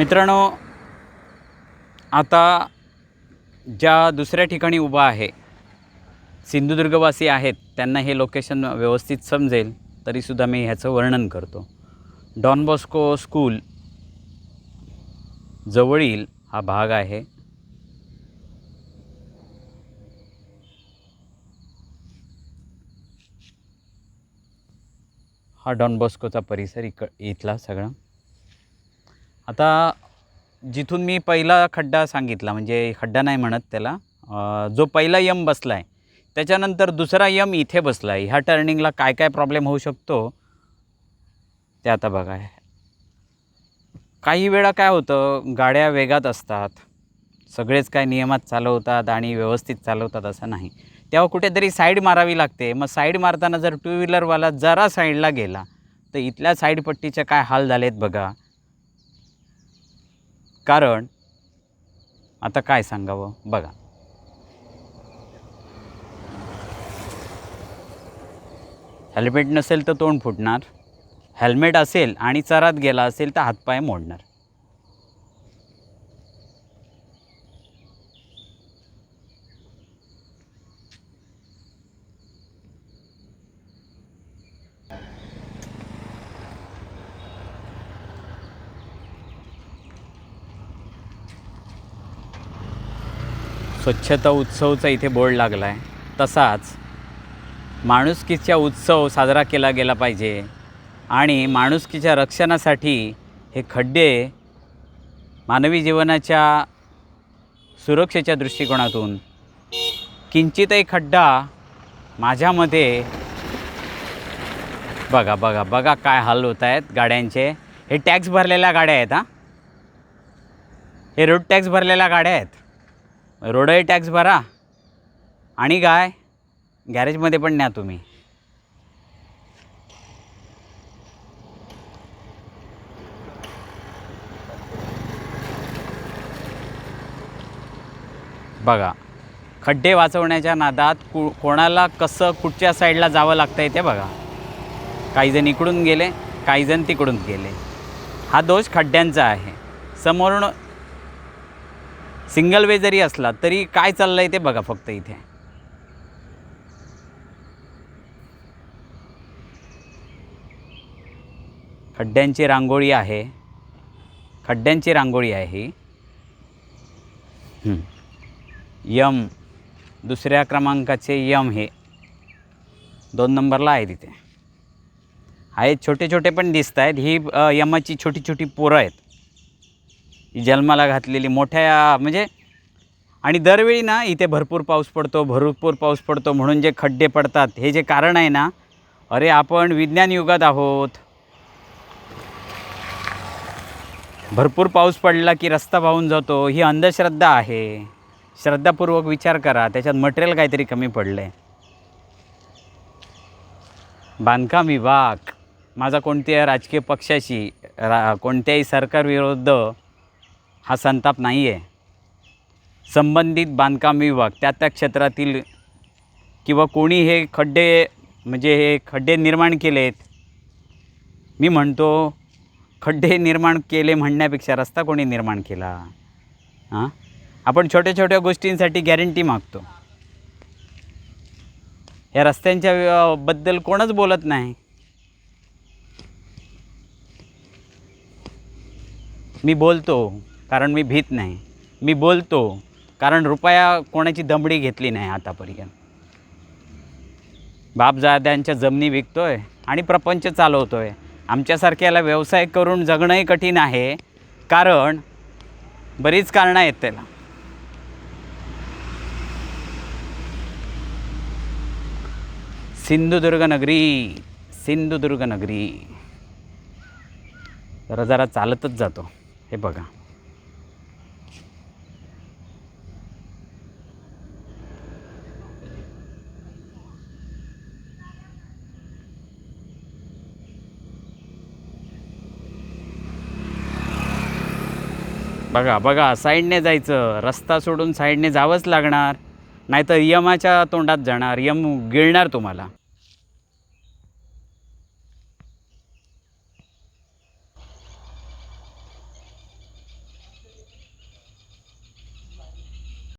मित्रांनो आता ज्या दुसऱ्या ठिकाणी उभा आहे सिंधुदुर्गवासी आहेत त्यांना हे लोकेशन व्यवस्थित समजेल तरीसुद्धा मी ह्याचं वर्णन करतो. डॉन बॉस्को स्कूल जवळील हा भाग आहे. हा डॉन बॉस्कोचा परिसर इक इथला सगळा. आता जिथून मी पहिला खड्डा सांगितला म्हणजे खड्डा नाही म्हणत त्याला जो पहिला यम बसला आहे त्याच्यानंतर दुसरा यम इथे बसला आहे ह्या टर्निंगला काय काय प्रॉब्लेम होऊ शकतो? ते आता बघा. काही वेळा काय होतं गाड्या वेगात असतात. सगळेच काय नियमात चालवतात आणि व्यवस्थित चालवतात असं नाही. तेव्हा कुठेतरी साईड मारावी लागते. मग साईड मारताना जर टू व्हीलरवाला जरा साईडला गेला तर इथल्या साईड पट्टीचे काय हाल झालेत बघा. कारण आता काय सांगावं? बघा. हेल्मेट नसेल तर तोंड फुटणार. हेल्मेट असेल आणि चरात गेला असेल तर हातपाय मोडणार. स्वच्छता उत्सवचा इथे बोर्ड लागला आहे तसाच माणुसकीचा उत्सव साजरा केला गेला पाहिजे आणि माणुसकीच्या रक्षणासाठी हे खड्डे मानवी जीवनाच्या सुरक्षेच्या दृष्टिकोनातून किंचितही खड्डा माझ्यामध्ये बघा बघा बघा काय हाल होत आहेत गाड्यांचे. हे टॅक्स भरलेल्या गाड्या आहेत हां? हे रोड टॅक्स भरलेल्या गाड्या आहेत. रोडही टॅक्स भरा. आणि काय? गॅरेजमध्ये पण न्या तुम्ही. बघा खड्डे वाचवण्याच्या नादात कु कोणाला कसं कुठच्या साईडला जावं लागतं आहे ते बघा. काहीजण इकडून गेले काहीजण तिकडून गेले. हा दोष खड्ड्यांचा आहे. समोरून सिंगल वे जरी असला तरी काय चाललं आहे ते बघा फक्त इथे. खड्ड्यांची रांगोळी आहे. खड्ड्यांची रांगोळी आहे ही. यम दुसऱ्या क्रमांकाचे यम हे दोन नंबरला आहे तिथे. आहेत छोटे छोटे पण दिसत आहेत ही यमाची छोटी छोटी पोरं आहेत. जन्माला घातलेली मोठ्या म्हणजे आणि दरवेळी ना इथे भरपूर पाऊस पडतो भरपूर पाऊस पडतो म्हणून जे खड्डे पडतात हे जे कारण आहे ना अरे आपण विज्ञान युगात आहोत. भरपूर पाऊस पडला की रस्ता वाहून जातो ही अंधश्रद्धा आहे. श्रद्धापूर्वक विचार करा त्याच्यात मटेरियल काहीतरी कमी पडलं आहे बांधकाम विभाग माझा कोणत्याही राजकीय पक्षाशी रा कोणत्याही सरकारविरुद्ध हा संताप नाही आहे संबंधित बांधकाम विभाग त्या त्या क्षेत्रातील किंवा कोणी हे खड्डे म्हणजे हे खड्डे निर्माण केलेत. मी म्हणतो खड्डे निर्माण केले म्हणण्यापेक्षा रस्ता कोणी निर्माण केला? हां? आपण छोट्या छोट्या गोष्टींसाठी गॅरंटी मागतो. या रस्त्यांच्या बद्दल कोणच बोलत नाही. मी बोलतो कारण मी भीत नाही. मी बोलतो कारण रुपया कोणाची दमडी घेतली नाही आतापर्यंत. बापजाद्यांच्या जमिनी विकतोय आणि प्रपंच चालवतोय. आमच्यासारख्याला व्यवसाय करून जगणंही कठीण आहे कारण बरीच कारणं आहेत त्याला. सिंधुदुर्ग नगरी सिंधुदुर्ग नगरी. जरा जरा चालतच जातो. हे बघा. बघा बघा साईडने जायचं. रस्ता सोडून साईडने जावंच लागणार. नाहीतर यमाच्या तोंडात जाणार यम गिळणार तुम्हाला.